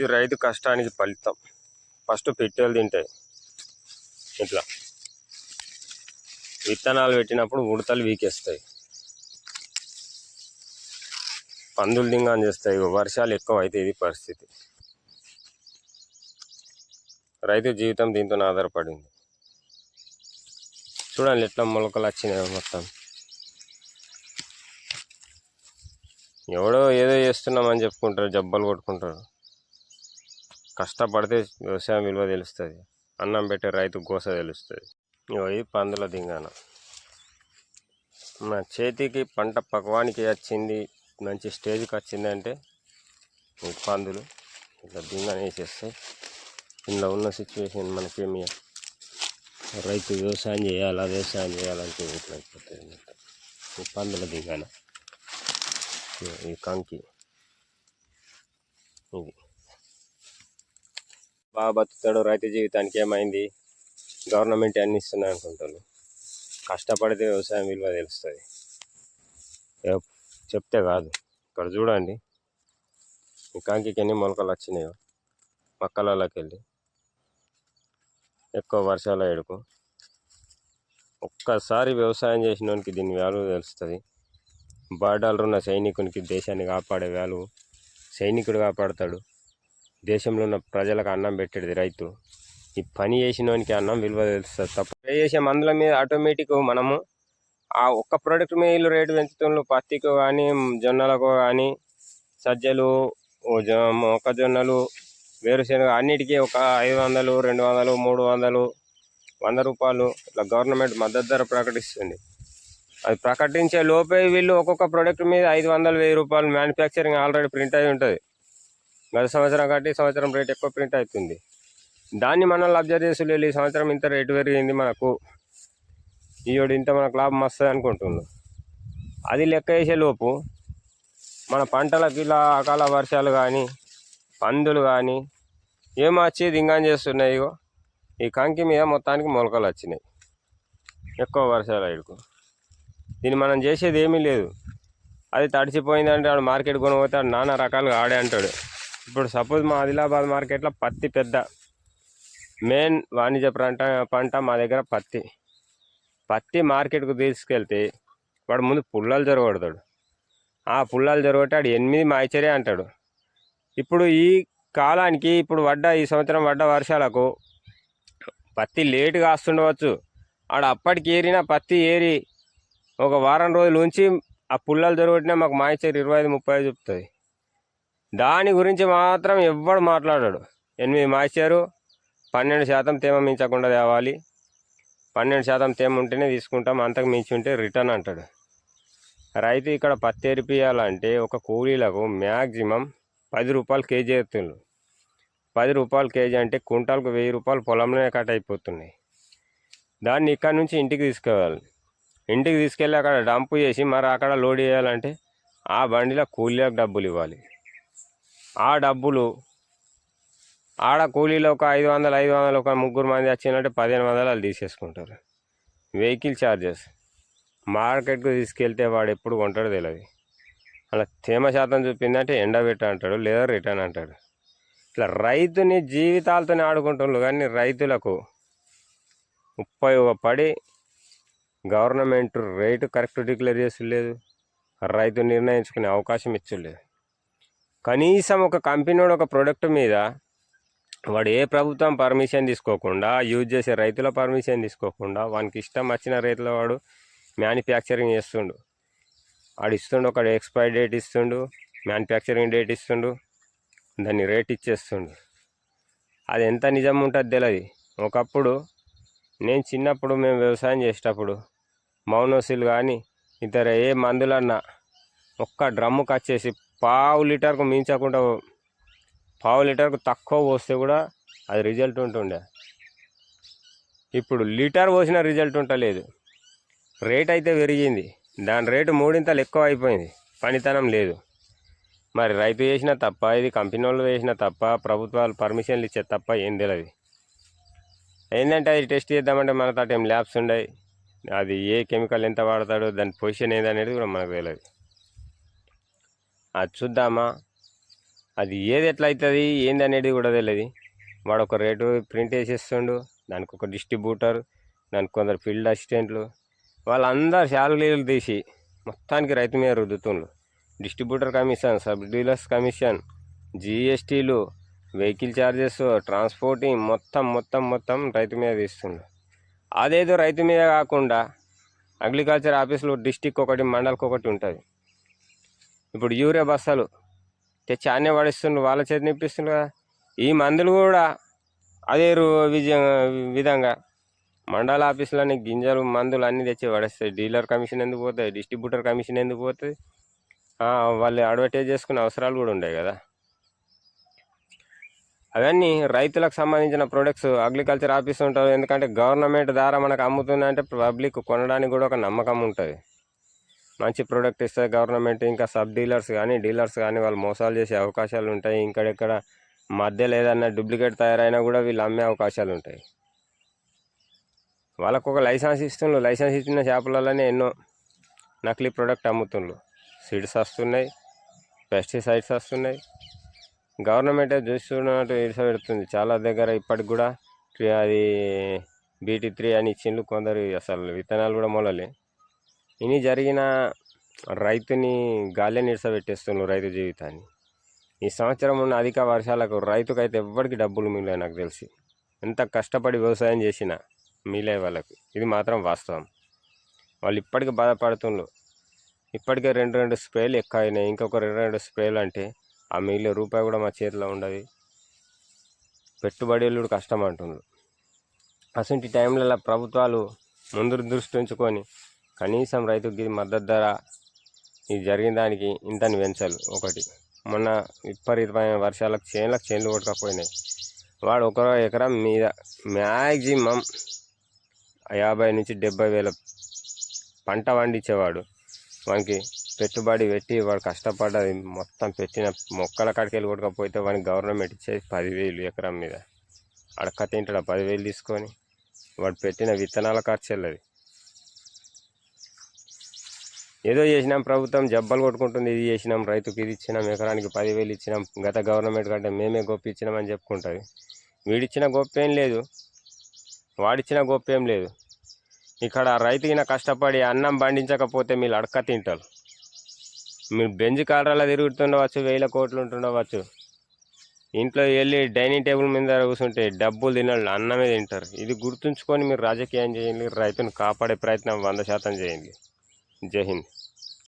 ఇది రైతు కష్టానికి ఫలితం. ఫస్ట్ పెట్టేలు తింటాయి. ఇట్లా. విత్తనాలు పెట్టినప్పుడు ఉడతలు వీకేస్తాయి. పందులు దింగాని చేస్తాయి. వర్షాలు ఎక్కువ అయితే ఇది పరిస్థితి. రైతు జీవితం దీంతో ఆధారపడింది. చూడండి ఎట్లా మొలకలు వచ్చినాయి మొత్తం. ఎవడో ఏదో చేస్తున్నామని చెప్పుకుంటారు జబ్బలు కొట్టుకుంటారు. కష్టపడితే వ్యవసాయం విలువ తెలుస్తుంది. అన్నం పెట్టే రైతు గోస తెలుస్తుంది. ఇది పందుల దింగాన. నా చేతికి పంట పక్వానికి వచ్చింది మంచి స్టేజ్కి వచ్చిందంటే ఈ పందులు ఇట్లా దింగాన వేసేస్తాయి ఇందులో ఉన్న సిచ్యువేషన్ మనకేమి రైతు వ్యవసాయం చేయాలా వ్యవసాయం చేయాలంటే ఇట్లా అయిపోతుంది ఈ పందుల దింగాన. ఈ కంకి. ఇది. బాగా బతుకుతాడు రైతు జీవితానికి ఏమైంది? గవర్నమెంట్ అన్ని ఇస్తున్నాయి అనుకుంటాను కష్టపడితే వ్యవసాయం విలువ తెలుస్తుంది. చెప్తే కాదు. ఇక్కడ చూడండి. ఈ ఎన్ని మొలకలు వచ్చినాయో. మక్కలలోకి వెళ్ళి ఎక్కువ వర్షాలు ఎడుకు ఒక్కసారి వ్యవసాయం చేసినోనికి దీని వాల్యూ తెలుస్తుంది. బార్డర్లు ఉన్న సైనికునికి దేశాన్ని కాపాడే వాల్యూ సైనికుడు కాపాడతాడు. దేశంలో ఉన్న ప్రజలకు అన్నం పెట్టేది రైతు. ఈ పని చేసినోనికి అన్నం విలువ తెలుస్తుంది తప్ప స్ప్రే చేసే మందుల మీద ఆటోమేటిక్ మనము ఆ ఒక్క ప్రోడక్ట్ మీద వీళ్ళు రేటు పెంచుతుండ్రు. పత్తికి కానీ జొన్నలకు కానీ సజ్జలు జొ- మొక్కజొన్నలు వేరుశెనగ అన్నిటికీ ఒక ఐదు వందలు రెండు వందలు మూడు వందలు వంద రూపాయలు ఇట్లా గవర్నమెంట్ మద్దతు ధర ప్రకటిస్తుంది. అది ప్రకటించే లోపే వీళ్ళు ఒక్కొక్క ప్రోడక్ట్ మీద ఐదు వందలు వెయ్యి రూపాయలు మ్యానుఫ్యాక్చరింగ్ ఆల్రెడీ ప్రింట్ అయి ఉంటుంది. గత సంవత్సరం కంటే సంవత్సరం రేట్ ఎక్కువ ప్రింట్ అవుతుంది. దాన్ని మనం అబ్జర్వ్ చేసి వెళ్ళి ఈ సంవత్సరం ఇంత రేటు పెరిగింది మనకు. ఈయోడు ఇంత మనకు లాభం వస్తుంది అనుకుంటున్నాం. అది లెక్క వేసే లోపు మన పంటలకు ఇలా అకాల వర్షాలు కానీ పందులు కానీ ఏమొచ్చి వచ్చి దింగాన్ చేస్తున్నాయి ఇగో? ఈ కంకి మీద మొత్తానికి మొలకలు వచ్చినాయి. ఎక్కువ వర్షాలు ఇడుకు దీన్ని మనం చేసేది ఏమీ లేదు. అది తడిచిపోయిందంటే ఆడు మార్కెట్ కొనబోతే ఆడు నానా రకాలుగా ఆడే అంటాడు. ఇప్పుడు సపోజ్ మా ఆదిలాబాద్ మార్కెట్లో పత్తి పెద్ద. మెయిన్ వాణిజ్య పంట పంట మా దగ్గర పత్తి. పత్తి మార్కెట్కు తీసుకెళ్తే వాడు ముందు పుల్లలు జరగొడతాడు ఆ పుల్లలు జరగొట్టి ఆడు ఎనిమిది మాయిచరే అంటాడు. ఇప్పుడు ఈ కాలానికి ఇప్పుడు పడ్డ ఈ సంవత్సరం పడ్డ వర్షాలకు పత్తి లేటు కాస్తుండవచ్చు. ఆడ అప్పటికి ఏరిన పత్తి ఏరి ఒక వారం రోజులు ఉంచి ఆ పుల్లలు దొరకొట్టినా మాకు మాయిచర్ ఇరవై ఐదు ముప్పై ఐదు చెప్తుంది. దాని గురించి మాత్రం ఎవ్వడు మాట్లాడాడు. ఎనిమిది మాయిచారు పన్నెండు శాతం తేమ మించకుండా తేవాలి. పన్నెండు శాతం తేమ ఉంటేనే తీసుకుంటాం అంతకు మించి ఉంటే రిటర్న్ అంటాడు. రైతు ఇక్కడ పత్తి ఎరిపియాలంటే ఒక కూలీలకు మ్యాక్సిమం పది రూపాయలు కేజీ ఎత్తుండ్రు. పది రూపాయలు కేజీ అంటే కుంటాలకు వెయ్యి రూపాయలు పొలంలోనే కట్ అయిపోతున్నాయి. దాన్ని ఇక్కడ నుంచి ఇంటికి తీసుకెళ్ళాలి ఇంటికి తీసుకెళ్ళి అక్కడ డంపు చేసి మరి అక్కడ లోడ్ చేయాలంటే ఆ బండిలో కూలీలకు డబ్బులు ఇవ్వాలి. ఆ డబ్బులు ఆడ కూలీలో ఒక ఐదు వందలు ఐదు వందలు ఒక ముగ్గురు మంది వచ్చిందంటే పదిహేను వందలు వాళ్ళు తీసేసుకుంటారు. వెహికల్ ఛార్జెస్ మార్కెట్కు తీసుకెళ్తే వాడు ఎప్పుడు కొంటాడో తెలియదు అలా తేమ శాతం చూపిందంటే ఎండబెట్ట అంటాడు లేదా రిటర్న్ అంటాడు. ఇట్లా రైతుని జీవితాలతోనే ఆడుకుంటున్నారు కానీ రైతులకు ఉపయోగపడి గవర్నమెంట్ రేటు కరెక్ట్ డిక్లేర్ చేస్తలేదు. రైతు నిర్ణయించుకునే అవకాశం ఇచ్చలేదు. కనీసం ఒక కంపెనీ ఒక ప్రోడక్ట్ మీద వాడు ఏ ప్రభుత్వం పర్మిషన్ తీసుకోకుండా యూజ్ చేసే రైతుల పర్మిషన్ తీసుకోకుండా వానికి ఇష్టం వచ్చిన రైతుల వాడు మ్యానుఫ్యాక్చరింగ్ చేస్తుండు. వాడు ఇస్తుండు ఒక ఎక్స్పైరీ డేట్ ఇస్తుండు మ్యానుఫ్యాక్చరింగ్ డేట్ ఇస్తుండు దాన్ని రేట్ ఇచ్చేస్తుండు. అది ఎంత నిజం ఉంటుంది తెలియదు ఒకప్పుడు నేను చిన్నప్పుడు మేము వ్యవసాయం చేసేటప్పుడు మౌనోసిల్ కానీ ఇతర ఏ మందులన్నా ఒక్క డ్రమ్ముకి వచ్చేసి పావు లీటర్కు మించకుండా పావు లీటర్కు తక్కువ పోస్తే కూడా అది రిజల్ట్ ఉంటుండే. ఇప్పుడు లీటర్ పోసిన రిజల్ట్ ఉంటలేదు. రేట్ అయితే పెరిగింది. దాని రేటు మూడింతలు ఎక్కువ అయిపోయింది. పనితనం లేదు. మరి రైతు చేసిన తప్ప ఇది కంపెనీ వాళ్ళు వేసిన తప్ప ప్రభుత్వాలు పర్మిషన్లు ఇచ్చే తప్ప ఏం తెలియదు ఏంటంటే అది టెస్ట్ చేద్దామంటే మన తాట ఏం ల్యాబ్స్ ఉండవు అది ఏ కెమికల్ ఎంత వాడతాడో దాని పొజిషన్ ఏందనేది కూడా మనకు తెలియదు అది చూద్దామా? అది ఏది ఎట్లా అవుతుంది ఏంది అనేది కూడా తెలియదు వాడు ఒక రేటు ప్రింట్ వేసేస్తుండు దానికి ఒక డిస్ట్రిబ్యూటర్ దానికి కొందరు ఫీల్డ్ అసిస్టెంట్లు వాళ్ళందరూ శాలరీలు తీసి మొత్తానికి రైతు మీద రుద్దుతుండ్రు. Distributor commission sub dealers commission జిఎస్టీలు vehicle charges transporting మొత్తం మొత్తం మొత్తం రైతు మీద తీస్తుండ్రు. అదేదో రైతు మీద కాకుండా అగ్రికల్చర్ ఆఫీసులో డిస్టిక్ ఒకటి మండల్కి ఒకటి ఉంటుంది. ఇప్పుడు యూరియా బస్తాలు తెచ్చి అన్నీ పడిస్తుండ్రు వాళ్ళ చేతి నిప్పిస్తుండ్రు కదా. ఈ మందులు కూడా అదే రు- విధంగా మండల ఆఫీసులోని గింజలు మందులు అన్నీ తెచ్చి పడేస్తాయి డీలర్ కమిషన్ ఎందుకు పోతాయి? డిస్ట్రిబ్యూటర్ కమిషన్ ఎందుకు పోతుంది వాళ్ళు అడ్వర్టైజ్ చేసుకునే అవసరాలు కూడా ఉండేవి కదా. అవన్నీ రైతులకు సంబంధించిన ప్రొడక్ట్స్ అగ్రికల్చర్ ఆఫీస్ ఉంటారు ఎందుకంటే గవర్నమెంట్ ద్వారా మనకు అమ్ముతుందంటే పబ్లిక్ కొనడానికి కూడా ఒక నమ్మకం ఉంటుంది. మంచి ప్రోడక్ట్ ఇస్తే గవర్నమెంట్ ఇంకా సబ్ డీలర్స్ కానీ డీలర్స్ కానీ వాళ్ళు మోసాలు చేసే అవకాశాలు ఉంటాయి. ఇంకడెక్కడ మధ్యలో ఏదైనా డూప్లికేట్ తయారైనా కూడా వీళ్ళు అమ్మే అవకాశాలు ఉంటాయి. వాళ్ళకు ఒక లైసెన్స్ ఇస్తుండ్రు. లైసెన్స్ ఇచ్చిన చేపలలోనే ఎన్నో నకిలీ ప్రోడక్ట్ అమ్ముతుండ్రు. సీడ్స్ వస్తున్నాయి. పెస్టిసైడ్స్ వస్తున్నాయి. గవర్నమెంటే చూస్తున్నట్టు ఇడిసపెడుతుంది చాలా దగ్గర ఇప్పటికి కూడా అది బీటీ త్రీ అని ఇచ్చిండ్రు. కొందరు అసలు విత్తనాలు కూడా మొలలే. ఇన్ని జరిగిన రైతుని గాలి నిరసబెట్టేస్తున్నారు రైతు జీవితాన్ని. ఈ సంవత్సరం ఉన్న అధిక వర్షాలకు రైతుకైతే ఎవ్వరికి డబ్బులు మిగిలే నాకు తెలిసి. ఎంత కష్టపడి వ్యవసాయం చేసినా మిగిలే వాళ్ళకి. ఇది మాత్రం వాస్తవం. వాళ్ళు ఇప్పటికీ బాధపడుతుండ్రు. ఇప్పటికే రెండు రెండు స్ప్రేలు ఎక్కువ అయినాయి ఇంకొక రెండు రెండు స్ప్రేలు అంటే ఆ మిగిలిన రూపాయి కూడా మా చేతిలో ఉండదు. పెట్టుబడులు కష్టం అంటున్నారు అసలు టైంలలో ప్రభుత్వాలు ముందు దృష్టి ఉంచుకొని కనీసం రైతుకి ఇది మద్దతు ధర ఇది జరిగిన దానికి ఇంతని పెంచాలి ఒకటి. మొన్న విపరీతమైన వర్షాలకు చేనులకు చేనులు కొట్టకపోయినాయి. వాడు ఒక ఎకరం మీద మ్యాక్సిమం యాభై నుంచి డెబ్బై వేల పంట పండించేవాడు. వానికి పెట్టుబడి పెట్టి వాడు కష్టపడ్డది మొత్తం పెట్టిన మొక్కల కాడికి వెళ్ళి కొట్టకపోతే వానికి గవర్నమెంట్ ఇచ్చేది పదివేలు ఎకరం మీద. అడక్క తింటాడు పదివేలు తీసుకొని వాడు పెట్టిన విత్తనాల ఖర్చు వెళ్ళదు. ఏదో చేసినాం ప్రభుత్వం జబ్బలు కొట్టుకుంటుంది ఇది చేసినాం రైతుకి ఇది ఇచ్చినాం ఎకరానికి పదివేలు ఇచ్చినాం గత గవర్నమెంట్ కంటే మేమే గొప్ప ఇచ్చినాం అని చెప్పుకుంటుంది. వీడిచ్చిన గొప్ప ఏం లేదు. వాడిచ్చిన గొప్ప ఏం లేదు. ఇక్కడ రైతుకిన కష్టపడి అన్నం పండించకపోతే మీరు అడక తింటారు. మీరు బెంజ్ కార్లలో తిరుగుతుండవచ్చు వేల కోట్లు ఉంటుండవచ్చు. ఇంట్లో వెళ్ళి డైనింగ్ టేబుల్ మీద కూర్చుంటే డబ్బులు తినాలి అన్నమే తింటారు. ఇది గుర్తుంచుకొని మీరు రాజకీయం చేయండి రైతును కాపాడే ప్రయత్నం వంద శాతం చేయండి. जय हिंद।